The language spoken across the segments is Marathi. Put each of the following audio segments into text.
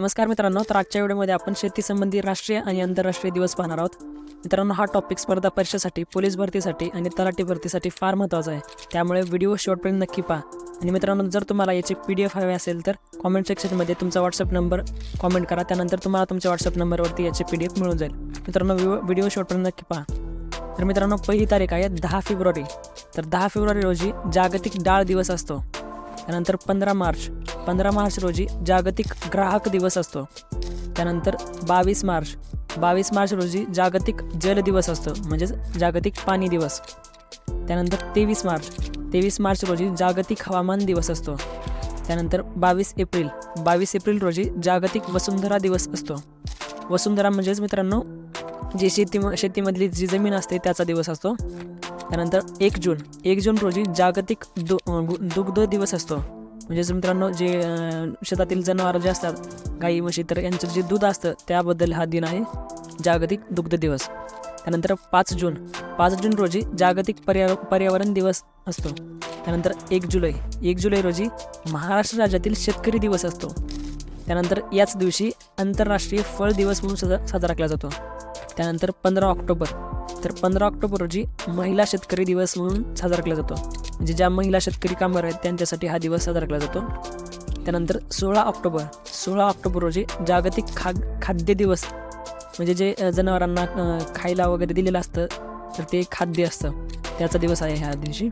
नमस्कार मित्रांनो तर आजच्या व्हिडिओमध्ये आपण शेतीसंबंधी राष्ट्रीय आणि आंतरराष्ट्रीय दिवस पाहणार आहोत. मित्रांनो हा टॉपिक स्पर्धा परीक्षेसाठी पोलीस भरतीसाठी आणि तलाठी भरतीसाठी फार महत्त्वाचा आहे. त्यामुळे व्हिडिओ शेवटपर्यंत नक्की पहा. आणि मित्रांनो जर तुम्हाला याचे पी डी एफ हवे असेल तर कॉमेंट सेक्शनमध्ये तुमचा व्हॉट्सअप नंबर कॉमेंट करा. त्यानंतर तुम्हाला तुमच्या व्हॉट्सअप नंबरवरती याचे पी डी एफ मिळून जाईल. मित्रांनो व्हिडिओ शेवटपर्यंत नक्की पहा. तर मित्रांनो पहिली तारीख आहे दहा फेब्रुवारी. तर दहा फेब्रुवारी रोजी जागतिक डाळ दिवस असतो. त्यानंतर पंधरा मार्च. पंधरा मार्च रोजी जागतिक ग्राहक दिवस असतो. त्यानंतर बावीस मार्च. बावीस मार्च रोजी जागतिक जल दिवस असतो म्हणजेच जागतिक पाणी दिवस. त्यानंतर तेवीस मार्च. तेवीस मार्च रोजी जागतिक हवामान दिवस असतो. त्यानंतर बावीस एप्रिल. बावीस एप्रिल रोजी जागतिक वसुंधरा दिवस असतो. वसुंधरा म्हणजेच मित्रांनो जी शेती शेतीमधली जी जमीन असते त्याचा दिवस असतो. त्यानंतर एक जून. एक जून रोजी जागतिक दु गु- दुग्ध दिवस असतो. म्हणजेच मित्रांनो जे शेतातील जनावरं जे असतात गाई म्हशी तर यांचं जे दूध असतं त्याबद्दल हा दिन आहे जागतिक दुग्ध दिवस. त्यानंतर पाच जून पाच जून रोजी जागतिक पर्या पर्यावरण दिवस असतो. त्यानंतर एक जुलै एक जुलै रोजी महाराष्ट्र राज्यातील शेतकरी दिवस असतो. त्यानंतर याच दिवशी आंतरराष्ट्रीय फळ दिवस म्हणून सजा साजरा केला जातो. त्यानंतर पंधरा ऑक्टोबर तर पंधरा ऑक्टोबर रोजी महिला शेतकरी दिवस म्हणून साजरा केला जातो. म्हणजे ज्या महिला शेतकरी कामगार आहेत त्यांच्यासाठी हा दिवस साजरा केला जातो. त्यानंतर सोळा ऑक्टोबर सोळा ऑक्टोबर रोजी जागतिक खा खाद्य दिवस. म्हणजे जे जनावरांना खायला वगैरे दिलेलं असतं तर ते खाद्य असतं. त्याचा दिवस आहे ह्या दिवशी.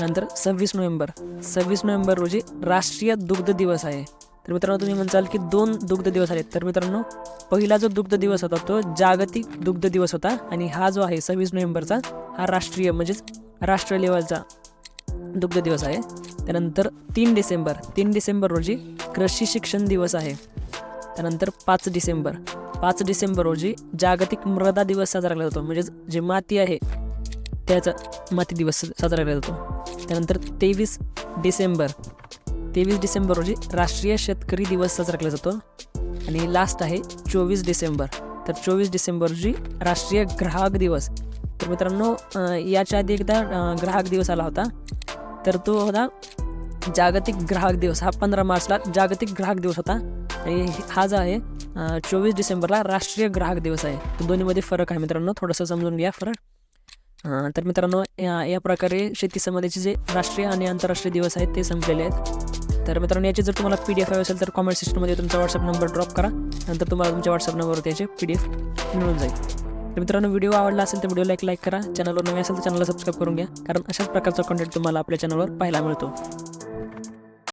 नंतर सव्वीस नोव्हेंबर. सव्वीस नोव्हेंबर रोजी राष्ट्रीय दुग्ध दिवस आहे. तर मित्रांनो तुम्ही म्हणसाल की दोन दुग्ध दिवस आहेत तर मित्रांनो पहिला जो दुग्ध दिवस होता तो जागतिक दुग्ध दिवस होता आणि हा जो आहे सव्वीस नोव्हेंबरचा हा राष्ट्रीय म्हणजेच राष्ट्र लेवलचा दुग्ध दिवस आहे. त्यानंतर तीन डिसेंबर तीन डिसेंबर रोजी कृषी शिक्षण दिवस आहे. त्यानंतर पाच डिसेंबर पाच डिसेंबर रोजी जागतिक मृदा दिवस साजरा केला जातो. म्हणजेच जे माती आहे त्याचा माती दिवस साजरा केला जातो. त्यानंतर तेवीस डिसेंबर तेवीस डिसेंबर रोजी राष्ट्रीय शेतकरी दिवस साजरा केला जातो. आणि लास्ट आहे चोवीस डिसेंबर. तर चोवीस डिसेंबर रोजी राष्ट्रीय ग्राहक दिवस. तर मित्रांनो याच्या आधी एकदा ग्राहक दिवस आला होता. तर तो होता जागतिक ग्राहक दिवस. हा पंधरा मार्चला जागतिक ग्राहक दिवस होता. आणि हा जो आहे चोवीस डिसेंबरला राष्ट्रीय ग्राहक दिवस आहे. तर दोन्हीमध्ये फरक आहे मित्रांनो. थोडंसं समजून घ्या फरक. तर मित्रांनो या या प्रकारे शेती संबंधीचे जे राष्ट्रीय आणि आंतरराष्ट्रीय दिवस आहेत ते संपलेले आहेत. तर मित्रांनो याची जर तुम्हाला पी डी एफ हवी असेल तर कॉमेंट सिस्टममध्ये तुमचा व्हॉट्सअप नंबर ड्रॉप करा. नंतर तुम्हाला तुमच्या व्हॉट्सअप नंबरवर त्याचे पी डी एफ मिळून जाईल. तर मित्रांनो व्हिडिओ आवडला असेल तर व्हिडिओला एक लाईक करा. चॅनलवर नवे असेल तर चॅनलला सबस्क्राईब करून घ्या. कारण अशाच प्रकारचा कंटेंट तुम्हाला आपल्या चॅनलवर पाहायला मिळतो.